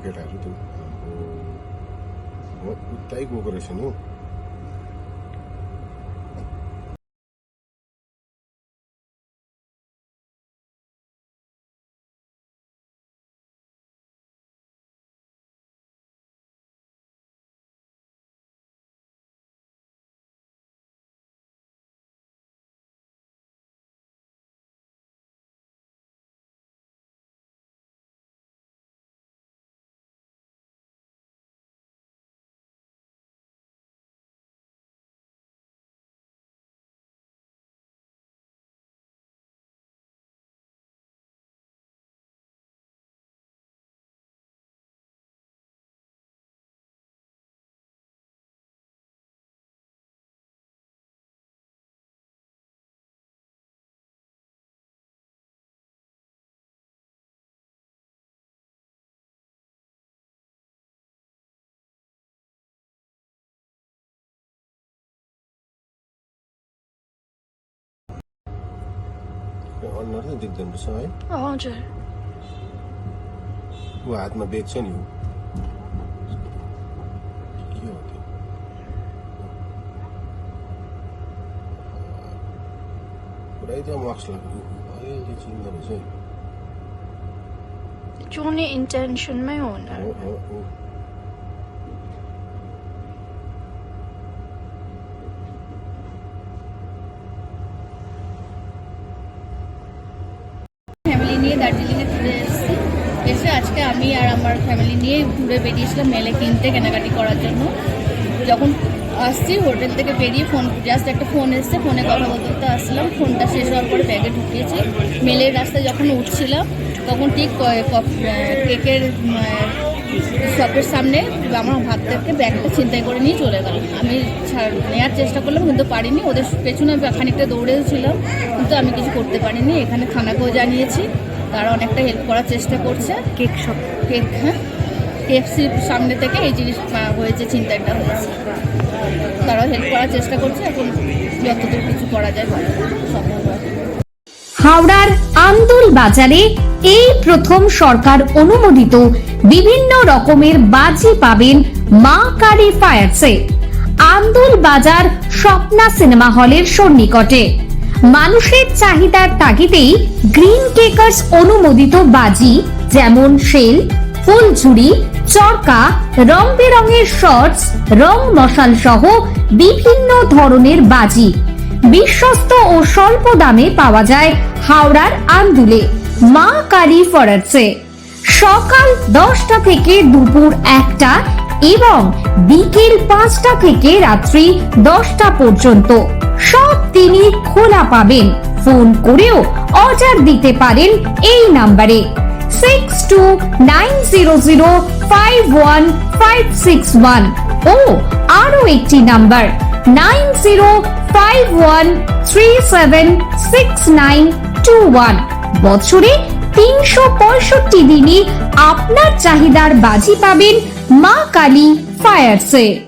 केटाहरू त हो उतै गएको रहेछ नि हौ ઓનર નથી જગદંબ સ્વામી હા જી હું હાથમાં બેગ છે ને એવું جوني intention ما يونا নিয়ে দার্জিলিংয়ে ঘুরে এসেছি। এসে আজকে আমি আর আমার ফ্যামিলি নিয়ে ঘুরে বেরিয়েছিলাম মেলে কিনতে কেনাকাটি করার জন্য। যখন আসছি হোটেল থেকে বেরিয়ে ফোন জাস্ট একটা ফোন এসছে ফোনে কথা বলতে বলতে আসলাম। ফোনটা শেষ হওয়ার পরে ব্যাগে ঢুকিয়েছি। মেলের রাস্তায় যখন উঠছিলাম, তখন ঠিক কেকের শপের সামনে আমার হাত থেকে ব্যাগটা ছিনতাই করে নিয়ে চলে গেল আমি নেওয়ার চেষ্টা করলাম, কিন্তু পারিনি। ওদের পেছনে খানিকটা দৌড়েও ছিলাম, কিন্তু আমি কিছু করতে পারিনি। এখানে থানাকেও জানিয়েছি। তারা অনেকটা হেল্প করার চেষ্টা করছে। কেক শপ কেক হ্যাঁ। কেএফসির সামনে থেকে এই জিনিস হয়েছে চিন্তাটা হয়েছে তারাও হেল্প করার চেষ্টা করছে এখন যতদূর কিছু করা যায় সম্ভব হাওড়ার আন্দুল বাজারে এই প্রথম সরকার অনুমোদিত বিভিন্ন রকমের বাজি পাবেন মা কালী ফায়ার্সে আন্দুল বাজার স্বপ্না সিনেমা হলের সন্নিকটে। মানুষের চাহিদার তাগিদেই গ্রিন কেকার্স অনুমোদিত বাজি, যেমন শেল ফুলঝুরি, চরকা রং বেরঙের শর্টস রং মশাল সহ বিভিন্ন ধরনের বাজি। বিশ্বস্ত ও স্বল্প দামে পাওয়া যায় হাওড়ার আন্দুলে, মা কালী ফরার্সে। সকাল দশটা থেকে দুপুর একটা এবং বিকেল পাঁচটা থেকে রাত্রি দশটা পর্যন্ত। সব তিনি খোলা পাবেন। ফোন করেও অর্ডার দিতে পারেন এই নাম্বারে। Six two nine zero zero five one five six one ও আরও একটি number. Nine zero five one three seven six nine two one বছরে তিনশো পঁয়ষট্টি দিনই আপনার চাহিদার বাজি পাবেন মা কালী ফায়ার্সে